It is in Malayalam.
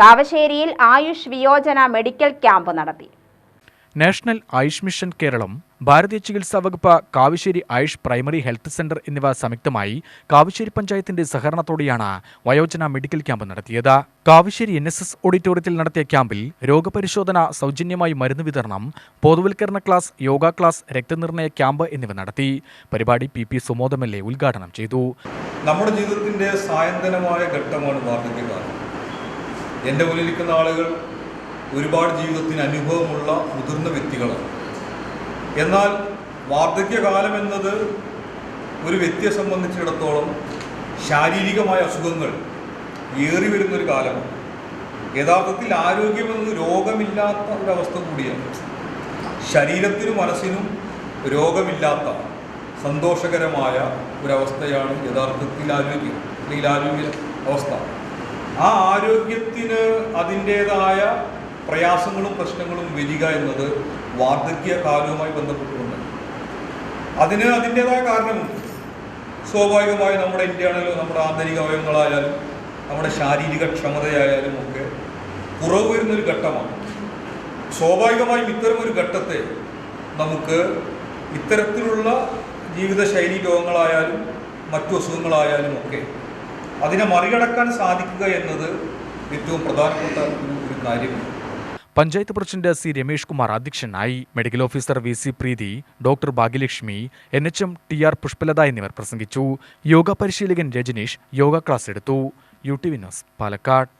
കാവശ്ശേരിയിൽ ആയുഷ് വിയോജന മെഡിക്കൽ ക്യാമ്പ് നടത്തി. നാഷണൽ ആയുഷ് മിഷൻ കേരളം ഭാരതീയ ചികിത്സാ വകുപ്പ് Kavassery AYUSH primary health centre എന്നിവ സംയുക്തമായി കാവശ്ശേരി പഞ്ചായത്തിന്റെ സഹകരണത്തോടെയാണ് വയോജന മെഡിക്കൽ ക്യാമ്പ് നടത്തിയത്. കാവശ്ശേരി എൻ എസ് എസ് ഓഡിറ്റോറിയത്തിൽ നടത്തിയ ക്യാമ്പിൽ രോഗപരിശോധന സൗജന്യമായി മരുന്ന് വിതരണം ബോധവൽക്കരണ ക്ലാസ് യോഗ ക്ലാസ് രക്തനിർണയ ക്യാമ്പ് എന്നിവ നടത്തി. പരിപാടി P P Sumod M L A ഉദ്ഘാടനം ചെയ്തു. നമ്മുടെ ജീവിതത്തിന്റെ സായന്തനമായ ഘട്ടമാണ് വാർദ്ധക്യകാലം എന്റെ മുന്നിലിരിക്കുന്ന ആളുകൾ ഒരുപാട് ജീവിതത്തിന് അനുഭവമുള്ള മുതിർന്ന വ്യക്തികളാണ്. എന്നാൽ വാർദ്ധക്യകാലം എന്നത് ഒരു വ്യക്തിയെ സംബന്ധിച്ചിടത്തോളം ശാരീരികമായ അസുഖങ്ങൾ ഏറി വരുന്നൊരു കാലമാണ്. യഥാർത്ഥത്തിൽ ആരോഗ്യമെന്ന് രോഗമില്ലാത്ത ഒരവസ്ഥ കൂടിയാണ്. ശരീരത്തിനും മനസ്സിനും രോഗമില്ലാത്ത സന്തോഷകരമായ ഒരവസ്ഥയാണ് യഥാർത്ഥത്തിൽ ആരോഗ്യം അല്ലെങ്കിൽ ആരോഗ്യ അവസ്ഥ. ആ ആരോഗ്യത്തിന് അതിന്റേതായ പ്രയാസങ്ങളും പ്രശ്നങ്ങളും വരിക എന്നത് വാർദ്ധക്യ കാലവുമായി ബന്ധപ്പെട്ടുകൊണ്ട്. അതിന് അതിന്റേതായ കാരണമുണ്ട് സ്വാഭാവികമായി നമ്മുടെ ഇന്ത്യയാണല്ലോ നമ്മുടെ ആന്തരിക അവയവങ്ങളായാലും നമ്മുടെ ശാരീരിക ക്ഷമതയായാലും ഒക്കെ കുറവ് വരുന്നൊരു ഘട്ടമാണ്. സ്വാഭാവികമായും ഒരു ഘട്ടത്തെ നമുക്ക് ഇത്തരത്തിലുള്ള ജീവിതശൈലി രോഗങ്ങളായാലും മറ്റു അസുഖങ്ങളായാലും ഒക്കെ അതിനെ മറികടക്കാൻ സാധിക്കുക എന്നത് ഏറ്റവും പ്രധാനപ്പെട്ട ഒരു കാര്യമാണ് പഞ്ചായത്ത് പ്രസിഡന്റ് സി രമേഷ് കുമാർ അധ്യക്ഷനായി medical officer V C Preethi doctor Bhagyalakshmi N H M T R Pushpalatha എന്നിവർ പ്രസംഗിച്ചു. യോഗ പരിശീലകൻ രജനീഷ് യോഗ ക്ലാസ് എടുത്തു. U T Vinod Palakkad.